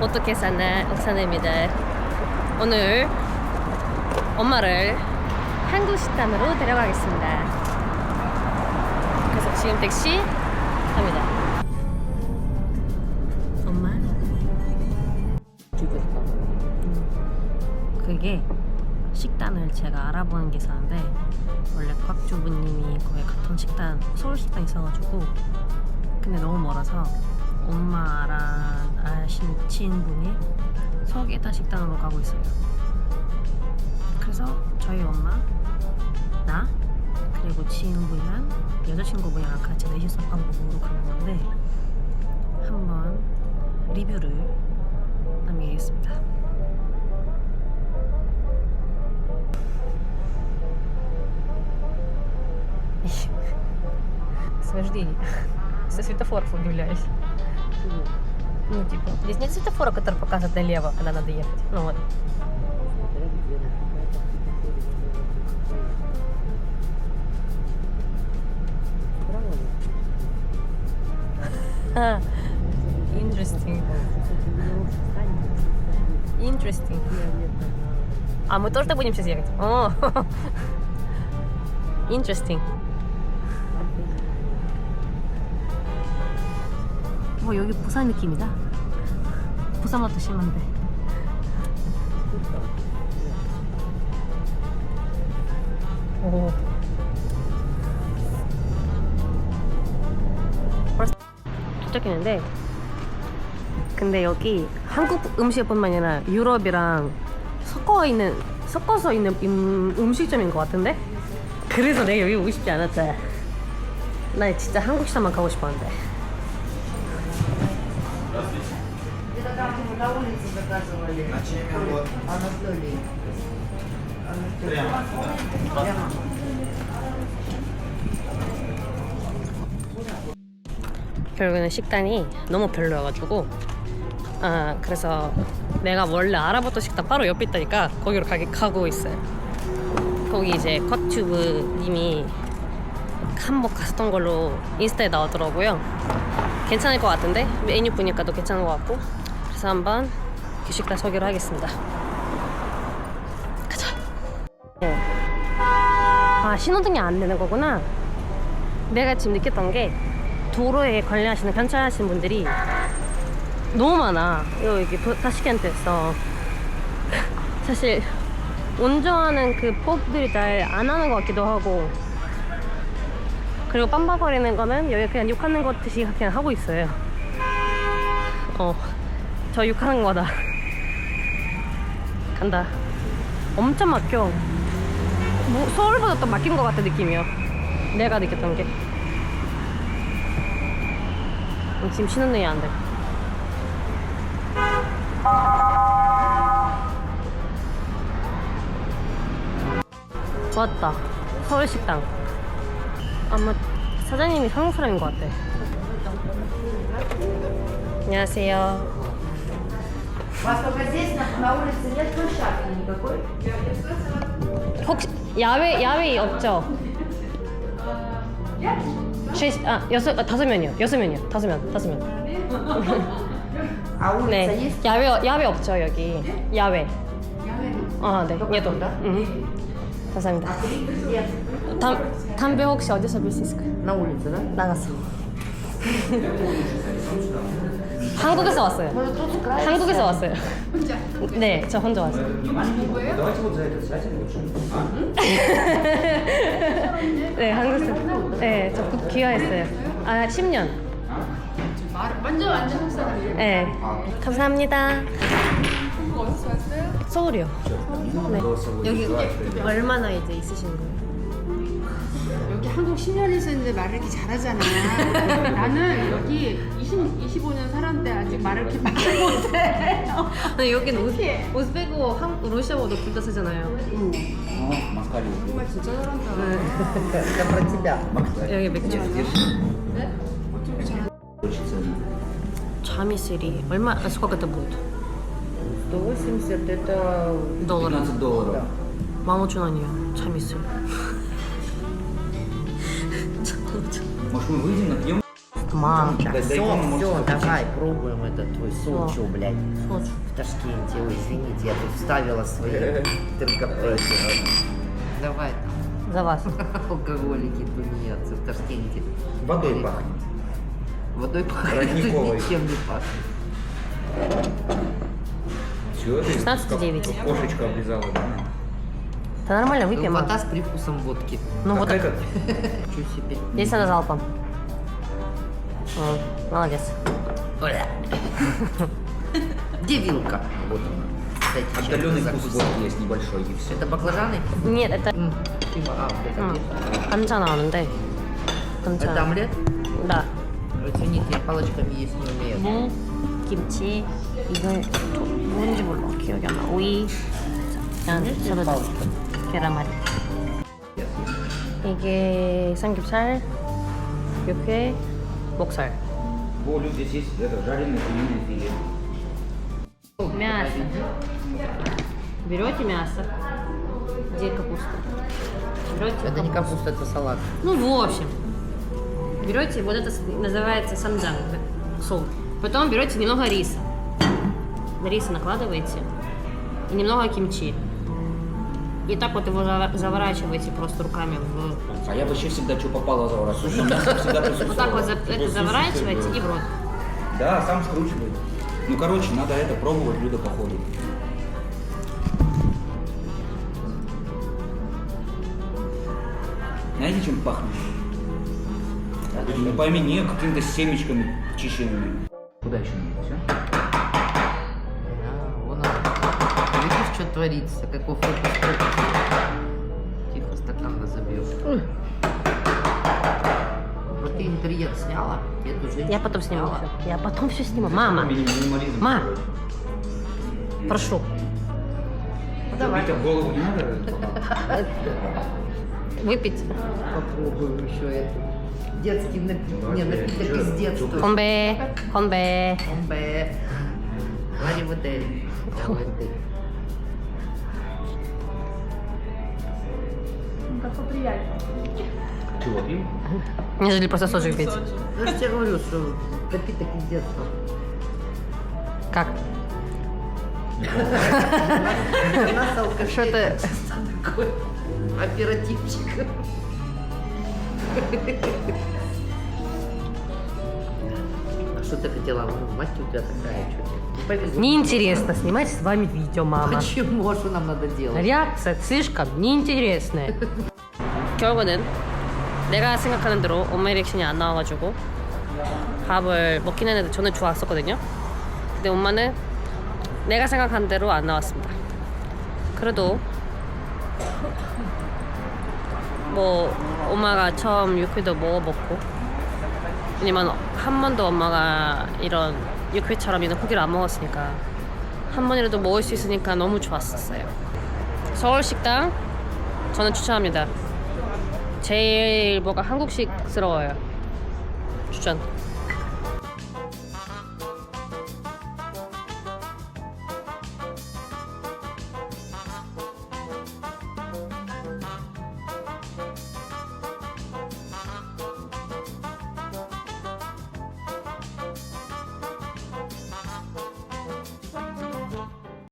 어떻게 사나 옥사입니다 오늘 엄마를 한국 식당으로 데려가겠습니다. 그래서 지금 택시 갑니다. 엄마? 음, 그게 식단을 제가 알아보는 게 있었는데 원래 곽주부님이 거기 같은 식단 서울 식당 있어가지고 근데 너무 멀어서 엄마랑 아신 지인분이 서계다 식당으로 가고 있어요. 그래서 저희 엄마, 나 그리고 지인분이랑 여자친구분이랑 같이 넷이서 밥 먹으러 가는 건데 한번 리뷰를 남기겠습니다. Подожди, со светофоров удивляюсь. Ну, типа, здесь нет светофора, который показывает налево, когда надо ехать. Ну вот. Interesting. Interesting. А мы тоже так будем сейчас ехать? О, Interesting. 어, 여기 부산 느낌이다. 부산 맛도 심한데. 오. 벌써 도착했는데 근데 여기 한국 음식뿐만 아니라 유럽이랑 섞어 있는 섞어서 있는 음, 음식점인 것 같은데 그래서 내가 여기 오고 싶지 않았지 나 진짜 한국 식당만 가고 싶었는데 Это как мы на улице заказывали. Анатолий. Анатолий. Прямо. 결국에는 식단이 너무 별로여가지고 아 그래서 내가 원래 알아봤던 식당 바로 옆에 있다니까 거기로 가게 가고 있어요. 거기 이제 곽튜브님이 한번 갔었던 걸로 인스타에 나오더라고요. 괜찮을 것 같은데 메뉴 보니까 도 괜찮은 것 같고 그래서 한번 그 식당 소개를 하겠습니다. 가자. 어. 아 신호등이 안 되는 거구나. 내가 지금 느꼈던 게 도로에 관리하시는 경찰하시는 분들이 너무 많아. 여기 타시켄트에서 사실 운전하는 그 법들이 잘 안 하는 것 같기도 하고 그리고 빰빠거리는 거는 여기 그냥 욕하는 것 듯이 그냥 하고 있어요. 어, 저 욕하는 거다. 간다. 엄청 막혀. 뭐, 서울보다 더 막힌 것 같은 느낌이야. 내가 느꼈던 게. 어, 지금 신호등이 안 돼. 좋았다. 서울식당. 아마 사장님이 한국 사람인 것 같아. 안녕하세요. У вас только здесь на, на улице нет площадки никакой? 혹시 야외 야외 없죠? 쉐- 아 여섯 아, 다섯 명이요. 여섯 명이요. 다섯 명 다섯 명. А улица 네. есть? 야외 야외 없죠 여기. 야외. 아 네. 얘도. 음. 감사합니다. 예. 담, 담배 혹시 어디서 빌 수 있을까요? 나 올리잖아. 나가서. 한국에서 왔어요. 한국에서 왔어요. 네, 저 혼자 왔어요. 너한테 먼저 해야 돼. 네, 한국에서. 네, 저 귀화했어요. 아, 10년. 완전 완전 속상해. 네. 감사합니다. 어디서 왔어? 서울이요. 네. 여기 얼마나 이제 있으신 거예요? 여기 한국 10년 있었는데 말을 이렇게 잘하잖아. 나는 여기 20, 25년 살았는데 아직 말을 이렇게 말을 못해. 근데 여긴 오스, 오스베고, 한, 러시아어도 둘 다 쓰잖아요. Ну, Москаль. 정말 진짜 잘한다. Это про тебя. 여기 맥주. Очень ценно. 자미슬이 얼마, а сколько это будет? 180 это... долларов. 15 долларов. 15,000원이요. 자미슬. Может, мы выйдем, напьем? Мам, Да, да, Все, Иван, может, все, что-то давай, пробуем этот твой сочу, блядь. 소주. В Ташкенте, ой, извините, я тут вставила свои трикопротивы. Давай там, За вас. алкоголики тунеядцы в Ташкенте. Водой пахнет. Водой пахнет, Родниковой. ничем не пахнет. 16,9. Кошечка облизала, да? Нормально, ну, выпьем. Вода с привкусом водки. Ну вот этот. Чуть себе. Здесь она залпом. Молодец. Где вилка? Вот она. Отдаленный вкус водки есть небольшой и все. Это баклажаны? Нет, это... А, Анчана, дай. Это омлет? Да. Извините, я палочками есть не умею. Кимчи. 이건 또 뭔지 몰라. 기억이 안 나. 오이, 그냥 샐러드, 계란말이. 이게 삼겹살, 육회, 목살. Во, Люд, здесь есть это, жареное куриное филе. Мясо. Берете мясо. Где капуста? Берете Это не капусту. капуста, это салат. Ну, в общем, берете, вот это с- называется самджан, сол. Потом берете немного риса. На риса накладываете. И немного кимчи. И так вот его заворачиваете просто руками в... А я вообще всегда что попало заворачиваю. Вот так вот это заворачиваете и в рот. Да, сам скручивает. Ну, короче, надо это пробовать блюдо по ходу. Знаете, чем пахнет? Ну, пойми, не какими-то семечками чищенными. Куда еще надо? Все? что творится, какой фокус. Тихо, стакан разобьешь. Вот ты интерьер сняла, эту Я потом сниму сняла. всё. Я потом все сниму. Мама, ма, прошу. Давай. Бить голову не надо? Выпить. Попробую еще это. Детский напиток, не, напиток из детства. Конбе, конбе. Комбе. Лари в. В отель. Чего, пил? Нежели просто сочек пить. Ну, я же тебе говорю, что напиток из детства. Как? У нас Что ты- такой оперативчик. А что ты хотела? Ну, мать у тебя такая, что? Повезло. Неинтересно снимать с вами видео, мама. Почему? А что нам надо делать? реакция слишком неинтересная. 결국은 내가 생각하는 대로 엄마의 리액션이 안 나와가지고 밥을 먹긴 했는데 저는 좋았었거든요. 근데 엄마는 내가 생각한 대로 안 나왔습니다. 그래도 뭐 엄마가 처음 육회도 먹어봤고 왜냐면 한 번도 엄마가 이런 육회처럼 이런 고기를 안 먹었으니까 한 번이라도 먹을 수 있으니까 너무 좋았었어요. 서울 식당 저는 추천합니다. 제일 뭐가 한국식스러워요. 추천.